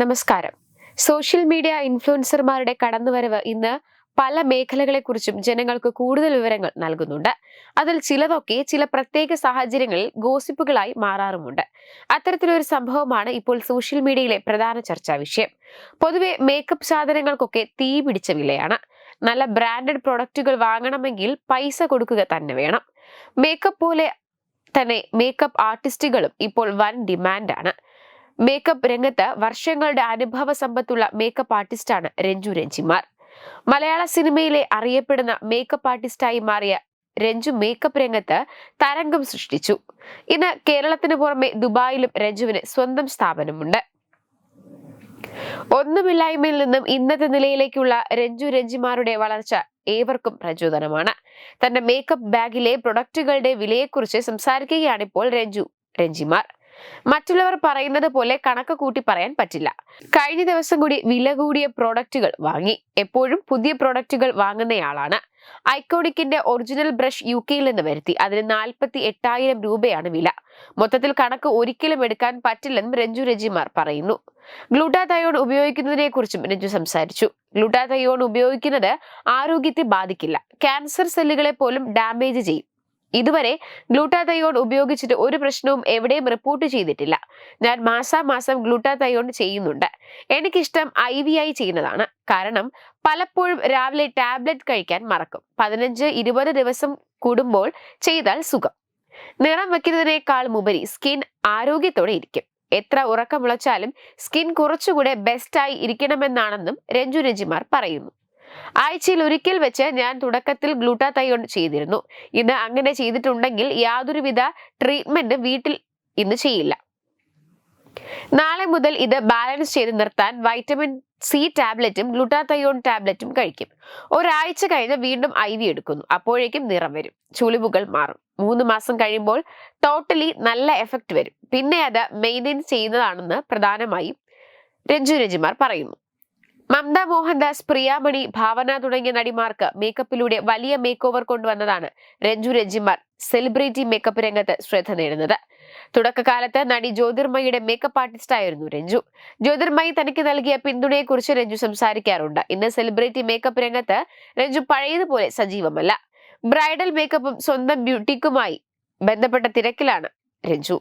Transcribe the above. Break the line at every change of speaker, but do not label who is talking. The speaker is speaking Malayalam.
നമസ്കാരം. സോഷ്യൽ മീഡിയ ഇൻഫ്ലുവൻസർമാരുടെ കടന്നുവരവ് ഇന്ന് പല മേഖലകളെക്കുറിച്ചും ജനങ്ങൾക്ക് കൂടുതൽ വിവരങ്ങൾ നൽകുന്നുണ്ട്. അതിൽ ചിലതൊക്കെ ചില പ്രത്യേക സാഹചര്യങ്ങളിൽ ഗോസിപ്പുകളായി മാറാറുമുണ്ട്. അത്തരത്തിലൊരു സംഭവമാണ് ഇപ്പോൾ സോഷ്യൽ മീഡിയയിലെ പ്രധാന ചർച്ചാ വിഷയം. പൊതുവെ മേക്കപ്പ് സാധനങ്ങൾക്കൊക്കെ തീ പിടിച്ച വിലയാണ്. നല്ല ബ്രാൻഡഡ് പ്രൊഡക്റ്റുകൾ വാങ്ങണമെങ്കിൽ പൈസ കൊടുക്കുക തന്നെ വേണം. മേക്കപ്പ് പോലെ തന്നെ മേക്കപ്പ് ആർട്ടിസ്റ്റുകളും ഇപ്പോൾ വൻ ഡിമാൻഡാണ്. മേക്കപ്പ് രംഗത്ത് വർഷങ്ങളുടെ അനുഭവ സമ്പത്തുള്ള മേക്കപ്പ് ആർട്ടിസ്റ്റാണ് രഞ്ജു രഞ്ജിമാർ. മലയാള സിനിമയിലെ അറിയപ്പെടുന്ന മേക്കപ്പ് ആർട്ടിസ്റ്റായി മാറിയ രഞ്ജു മേക്കപ്പ് രംഗത്ത് തരംഗം സൃഷ്ടിച്ചു. ഇന്ന് കേരളത്തിന് പുറമെ ദുബായിലും രഞ്ജുവിന് സ്വന്തം സ്ഥാപനമുണ്ട്. ഒന്നുമില്ലായ്മയിൽ നിന്നും ഇന്നത്തെ നിലയിലേക്കുള്ള രഞ്ജു രഞ്ജിമാരുടെ വളർച്ച ഏവർക്കും പ്രചോദനമാണ്. തന്റെ മേക്കപ്പ് ബാഗിലെ പ്രൊഡക്റ്റുകളുടെ വിലയെക്കുറിച്ച് സംസാരിക്കുകയാണിപ്പോൾ രഞ്ജു രഞ്ജിമാർ. മറ്റുള്ളവർ പറയുന്നത് പോലെ കണക്ക് കൂട്ടി പറയാൻ പറ്റില്ല. കഴിഞ്ഞ ദിവസം കൂടി വില കൂടിയ പ്രോഡക്റ്റുകൾ വാങ്ങി. എപ്പോഴും പുതിയ പ്രോഡക്റ്റുകൾ വാങ്ങുന്നയാളാണ്. ഐക്കോണിക്കിന്റെ ഒറിജിനൽ ബ്രഷ് യു കെയിൽ നിന്ന് വരുത്തി. അതിന് നാൽപ്പത്തി എട്ടായിരം രൂപയാണ് വില. മൊത്തത്തിൽ കണക്ക് ഒരിക്കലും എടുക്കാൻ പറ്റില്ലെന്നും രഞ്ജു രജിമാർ പറയുന്നു. ഗ്ലൂട്ടാതയോൺ ഉപയോഗിക്കുന്നതിനെ കുറിച്ചും രഞ്ജു സംസാരിച്ചു. ഗ്ലൂട്ടാതയോൺ ഉപയോഗിക്കുന്നത് ആരോഗ്യത്തെ ബാധിക്കില്ല. ക്യാൻസർ സെല്ലുകളെ പോലും ഡാമേജ് ചെയ്യും. ഇതുവരെ ഗ്ലൂട്ടാതയോൺ ഉപയോഗിച്ചിട്ട് ഒരു പ്രശ്നവും എവിടെയും റിപ്പോർട്ട് ചെയ്തിട്ടില്ല. ഞാൻ മാസാമാസം ഗ്ലൂട്ടാതയോൺ ചെയ്യുന്നുണ്ട്. എനിക്കിഷ്ടം ഐ വി ഐ ചെയ്യുന്നതാണ്. കാരണം പലപ്പോഴും രാവിലെ ടാബ്ലറ്റ് കഴിക്കാൻ മറക്കും. പതിനഞ്ച് ഇരുപത് ദിവസം കൂടുമ്പോൾ ചെയ്താൽ സുഖം. നിറം വയ്ക്കുന്നതിനേക്കാൾ ഉപരി സ്കിൻ ആരോഗ്യത്തോടെ ഇരിക്കും. എത്ര ഉറക്കമുളച്ചാലും സ്കിൻ കുറച്ചുകൂടെ ബെസ്റ്റായി ഇരിക്കണമെന്നാണെന്നും രഞ്ജു രഞ്ജിമാർ പറയുന്നു. ആഴ്ചയിൽ ഒരിക്കൽ വെച്ച് ഞാൻ തുടക്കത്തിൽ ഗ്ലൂട്ടാതയോൺ ചെയ്തിരുന്നു. ഇത് അങ്ങനെ ചെയ്തിട്ടുണ്ടെങ്കിൽ യാതൊരുവിധ ട്രീറ്റ്മെന്റ് വീട്ടിൽ ഇന്ന് ചെയ്യില്ല. നാളെ മുതൽ ഇത് ബാലൻസ് ചെയ്ത് നിർത്താൻ വൈറ്റമിൻ സി ടാബ്ലറ്റും ഗ്ലൂട്ടാതയോൺ ടാബ്ലറ്റും കഴിക്കും. ഒരാഴ്ച കഴിഞ്ഞ് വീണ്ടും ഐ വി എടുക്കുന്നു. അപ്പോഴേക്കും നിറം വരും. ചുളിവുകൾ മാറും. മൂന്ന് മാസം കഴിയുമ്പോൾ ടോട്ടലി നല്ല എഫക്റ്റ് വരും. പിന്നെ അത് മെയിന്റെയിൻ ചെയ്യുന്നതാണെന്ന് പ്രധാനമായും രഞ്ജു രജിമാർ പറയുന്നു. മമത മോഹൻദാസ് പ്രിയാമണി ഭാവന തുടങ്ങിയ നടിമാർക്ക് മേക്കപ്പിലൂടെ വലിയ മേക്ക് ഓവർ കൊണ്ടുവന്നതാണ് രഞ്ജു രഞ്ജിമാർ സെലിബ്രിറ്റി മേക്കപ്പ് രംഗത്ത് ശ്രദ്ധ നേടുന്നത്. തുടക്കകാലത്ത് നടി ജ്യോതിർമയുടെ മേക്കപ്പ് ആർട്ടിസ്റ്റ് ആയിരുന്നു രഞ്ജു. ജ്യോതിർമയി തനിക്ക് നൽകിയ പിന്തുണയെക്കുറിച്ച് രഞ്ജു സംസാരിക്കാറുണ്ട്. ഇന്ന് സെലിബ്രിറ്റി മേക്കപ്പ് രംഗത്ത് രഞ്ജു പഴയതുപോലെ സജീവമല്ല. ബ്രൈഡൽ മേക്കപ്പും സ്വന്തം ബ്യൂട്ടിക്കുമായി ബന്ധപ്പെട്ട തിരക്കിലാണ് രഞ്ജു.